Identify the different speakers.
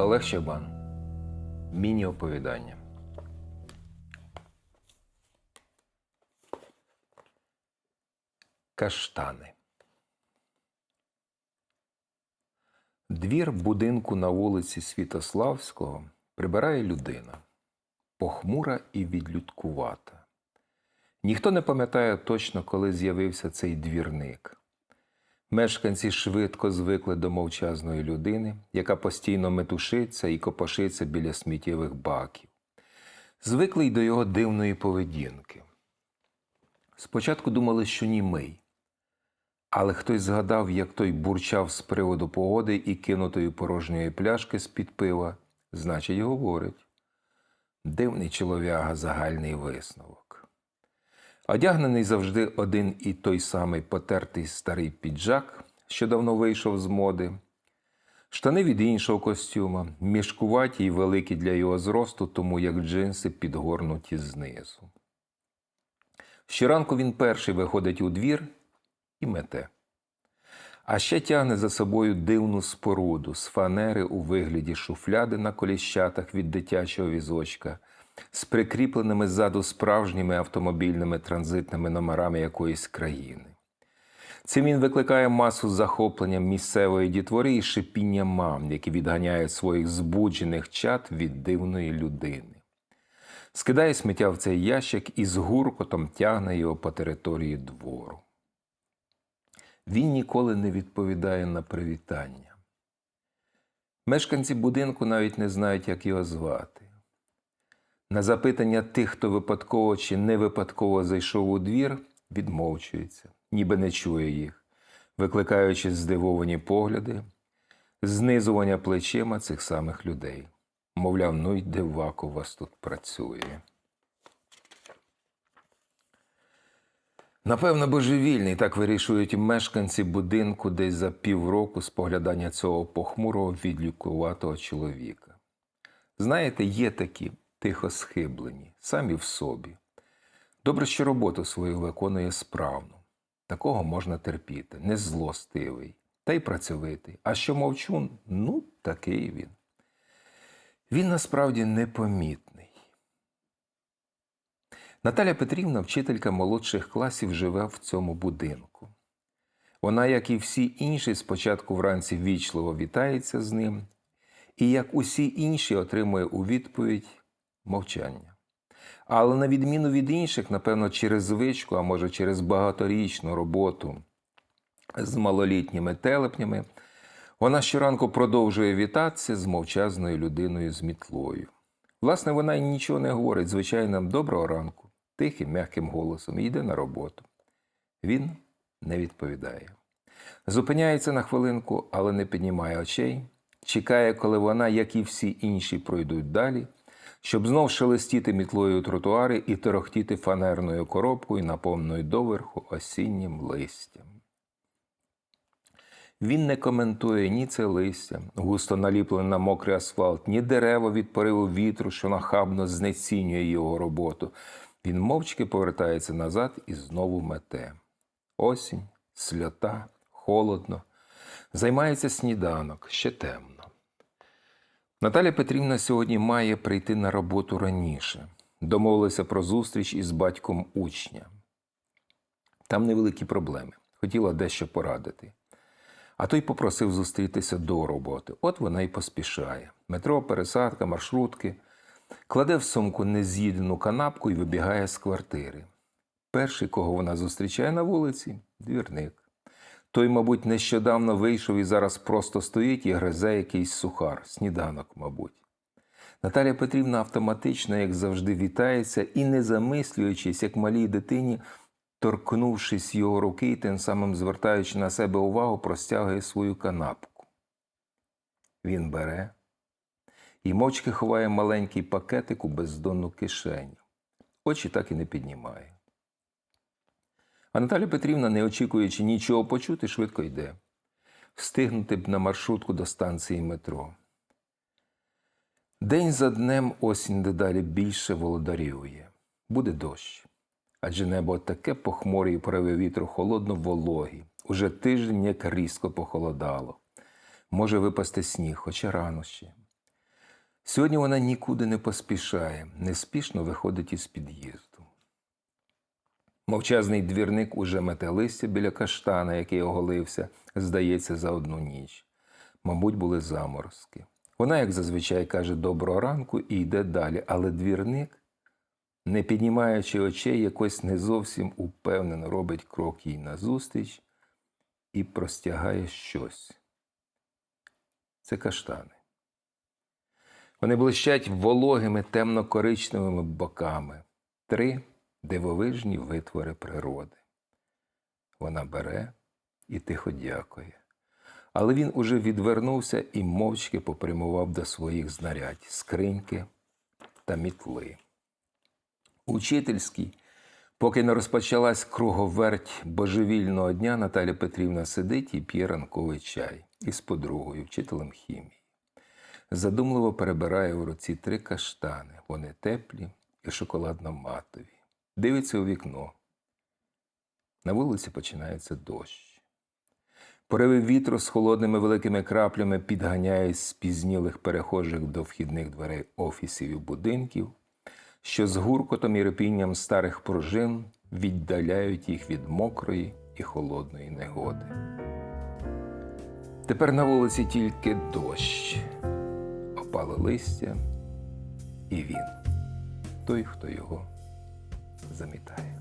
Speaker 1: Олег Щербан. Міні-оповідання. Каштани. Двір будинку на вулиці Святославського прибирає людина похмура і відлюдкувата. Ніхто не пам'ятає точно, коли з'явився цей двірник. Мешканці швидко звикли до мовчазної людини, яка постійно метушиться і копошиться біля сміттєвих баків. Звикли й до його дивної поведінки. Спочатку думали, що німий, але хтось згадав, як той бурчав з приводу погоди і кинутої порожньої пляшки з-під пива, значить, говорить. Дивний чолов'яга загальний висновок. Одягнений завжди один і той самий потертий старий піджак, що давно вийшов з моди, штани від іншого костюма, мішкуваті й великі для його зросту, тому як джинси підгорнуті знизу. Щоранку він перший виходить у двір і мете. А ще тягне за собою дивну споруду з фанери у вигляді шуфляди на коліщатах від дитячого візочка, з прикріпленими ззаду справжніми автомобільними транзитними номерами якоїсь країни. Цим він викликає масу захоплення місцевої дітвори і шипіння мам, які відганяють своїх збуджених чад від дивної людини. Скидає сміття в цей ящик і з гуркотом тягне його по території двору. Він ніколи не відповідає на привітання. Мешканці будинку навіть не знають, як його звати. На запитання тих, хто випадково чи не випадково зайшов у двір, відмовчується, ніби не чує їх, викликаючи здивовані погляди, знизування плечима цих самих людей. Мовляв, ну й дивак у вас тут працює. Напевно, божевільний, так вирішують мешканці будинку десь за півроку споглядання цього похмурого відлікуватого чоловіка. Знаєте, є такі тихо схиблені, самі в собі. Добре, що роботу свою виконує справно. Такого можна терпіти, не злостивий, та й працьовитий. А що мовчун, ну, такий він. Він насправді непомітний. Наталя Петрівна, вчителька молодших класів, живе в цьому будинку. Вона, як і всі інші, спочатку вранці вічливо вітається з ним, і, як усі інші, отримує у відповідь мовчання. Але на відміну від інших, напевно, через звичку, а може через багаторічну роботу з малолітніми телепнями, вона щоранку продовжує вітатися з мовчазною людиною з мітлою. Власне, вона й нічого не говорить, звичайно, доброго ранку, тихим, м'яким голосом і йде на роботу. Він не відповідає. Зупиняється на хвилинку, але не піднімає очей, чекає, коли вона, як і всі інші, пройдуть далі, щоб знов шелестіти мітлою тротуари і торохтіти фанерною коробкою, наповненою доверху осіннім листям. Він не коментує ні це листя, густо наліплене на мокрий асфальт, ні дерева від пориву вітру, що нахабно знецінює його роботу. Він мовчки повертається назад і знову мете. Осінь, сльота, холодно. Займається сніданок, ще темно. Наталя Петрівна сьогодні має прийти на роботу раніше. Домовилася про зустріч із батьком учня. Там невеликі проблеми. Хотіла дещо порадити. А той попросив зустрітися до роботи. От вона й поспішає. Метро, пересадка, маршрутки. Кладе в сумку нез'їдену канапку і вибігає з квартири. Перший, кого вона зустрічає на вулиці двірник. Той, мабуть, нещодавно вийшов і зараз просто стоїть і гризе якийсь сухар, сніданок, мабуть. Наталя Петрівна автоматично, як завжди, вітається і, не замислюючись, як малій дитині, торкнувшись його руки і тим самим звертаючи на себе увагу, простягує свою канапку. Він бере і мовчки ховає маленький пакетик у бездонну кишеню. Очі так і не піднімає. А Наталя Петрівна, не очікуючи нічого почути, швидко йде. Встигнути б на маршрутку до станції метро. День за днем осінь дедалі більше володарює. Буде дощ. Адже небо таке похмуре і пориви вітру холодно вологі. Уже тиждень як різко похолодало. Може випасти сніг, хоча рано ще. Сьогодні вона нікуди не поспішає, неспішно виходить із під'їзду. Мовчазний двірник уже мете листя біля каштана, який оголився, здається, за одну ніч. Мабуть, були заморозки. Вона, як зазвичай, каже доброго ранку і йде далі, але двірник, не піднімаючи очей, якось не зовсім упевнено робить крок їй назустріч і простягає щось. Це каштани. Вони блищать вологими темно-коричневими боками. Три дивовижні витвори природи. Вона бере і тихо дякує. Але він уже відвернувся і мовчки попрямував до своїх знарядь скриньки та мітли. Учительський, поки не розпочалась круговерть божевільного дня, Наталя Петрівна сидить і п'є ранковий чай із подругою, вчителем хімії. Задумливо перебирає в руці три каштани. Вони теплі і шоколадно-матові. Дивиться у вікно. На вулиці починається дощ. Пориви вітру з холодними великими краплями підганяють спізнілих перехожих до вхідних дверей офісів і будинків, що з гуркотом і репінням старих пружин віддаляють їх від мокрої і холодної негоди. Тепер на вулиці тільки дощ, впало листя, і він той, хто його замітає.